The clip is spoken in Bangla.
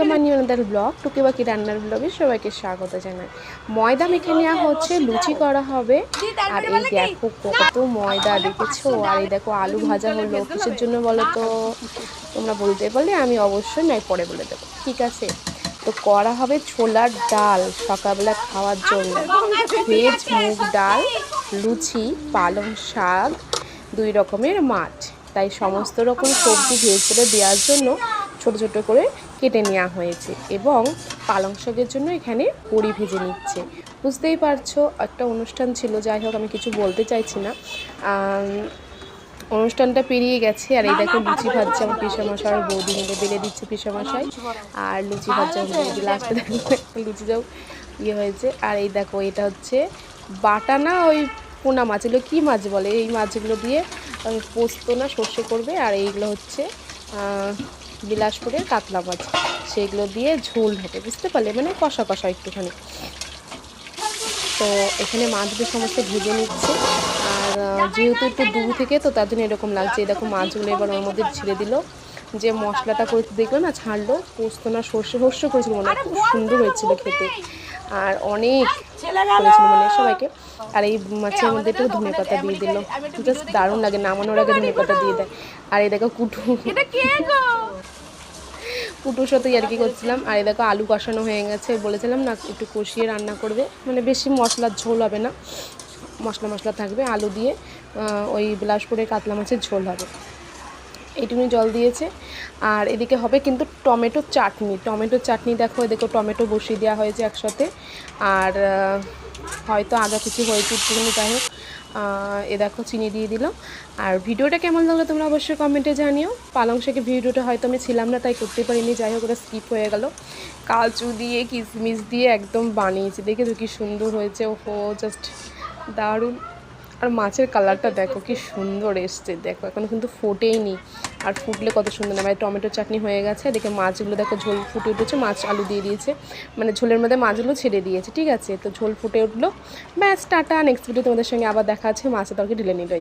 Welcome our new another blog টুকি বাকি রান্নার ব্লগে সবাইকে স্বাগত জানাই। ময়দা মেখে নেওয়া হচ্ছে, লুচি করা হবে। আর এই দেখো কত ময়দা দেখেছ? আর এই দেখো আলু ভাজা হলো। কিসের জন্য বলো তো তোমরা বলতে পারলে আমি অবশ্যই নয় পরে বলে দেবো। ঠিক আছে? তো করা হবে ছোলার ডাল সকালবেলা খাওয়ার জন্য। ভেজ মুগ ডাল, লুচি, পালং শাক, দুই রকমের মাছ। তাই সমস্ত রকম সবজি ভেজ করে দেওয়ার জন্য ছোট ছোট করে কেটে নেওয়া হয়েছে এবং পালং শাকের জন্য এখানে বড়ি ভেজে নিচ্ছে। বুঝতেই পারছ, একটা অনুষ্ঠান ছিল, যাই হোক আমি কিছু বলতে চাইছি না। অনুষ্ঠানটা পেরিয়ে গেছে, আর এই দেখো লুচি ভাজছে আমার পিসামশাই আর বৌদি মিলে বেলে দিচ্ছে পিসামশাই। আর লুচি বৌদি, লাস্টে দেখো লুচি যাও ইয়ে হয়েছে। আর এই দেখো, এটা হচ্ছে বাটা না ওই পোনা মাছ, এগুলো কী মাছ বলে? এই মাছগুলো দিয়ে পোস্ত না সর্ষে করবে, আর এইগুলো হচ্ছে বিলাসপুরের কাতলা মাছ সেগুলো দিয়ে ঝোল হবে বুঝতে পারলে? মানে কষা কষা একটুখানি। তো এখানে মাছগুলো সমস্ত ভেজে নিচ্ছে। আর যেহেতু একটু দূর থেকে তো তার জন্য এরকম লাগছে। এরকম মাছগুলো এবার ওর মধ্যে ছেড়ে দিল। যে মশলাটা করে দেখল না ছাড়লো। পোস্ত না সর্ষে সর্ষে করেছিল মনে খুব সুন্দর হয়েছিল খেতে। আর অনেক করেছিল মানে সবাইকে। আর এই মাছের মধ্যে একটু ধনে পাতা দিয়ে দিল। জাস্ট দারুণ লাগে নামানোর আগে ধনে পাতা দিয়ে দেয়। আর এই দেখো কুটু কুটুর সাথেই আর কি করছিলাম। আর এই দেখো আলু কষানো হয়ে গেছে। বলেছিলাম না, একটু কষিয়ে রান্না করবে। মানে বেশি মশলার ঝোল হবে না। মশলা মশলা থাকবে আলু দিয়ে। ওই বিলাসপুরের কাতলা মাছের ঝোল হবে। এইটুকুনি জল দিয়েছে। আর এদিকে হবে কিন্তু টমেটো চাটনি। টমেটো চাটনি দেখো এদিকে টমেটো বসিয়ে দেওয়া হয়েছে একসাথে। আর হয়তো আগা কিছু হয়েছে, একটুখানি যাই হোক। এ দেখো চিনি দিয়ে দিল আর ভিডিওটা কেমন লাগল তোমরা অবশ্যই কমেন্টে জানিও। পালং শাকের ভিডিওটা হয়তো আমি ছিলাম না, তাই করতে পারিনি। যাই হোক, ওটা স্কিপ হয়ে গেল। কাজু দিয়ে কিশমিশ দিয়ে একদম বানিয়েছি। দেখে তো কি সুন্দর হয়েছে? ও জাস্ট দারুণ। আর মাছের কালারটা দেখো কি সুন্দর এসছে। দেখো, এখন কিন্তু ফোটেইনি। আর ফুটলে কত সুন্দর না। ভাই টমেটো চাটনি হয়ে গেছে। দেখে মাছগুলো দেখো ঝোল ফুটে উঠেছে। মাছ আলু দিয়ে দিয়েছে। মানে ঝোলের মধ্যে মাছগুলো ছেড়ে দিয়েছে, ঠিক আছে? তো ঝোল ফুটে উঠল। ব্যাস, টাটা। নেক্সট ভিডিও তোমাদের সঙ্গে আবার দেখা আছে। মাছের তরকে ঢিলে নিল।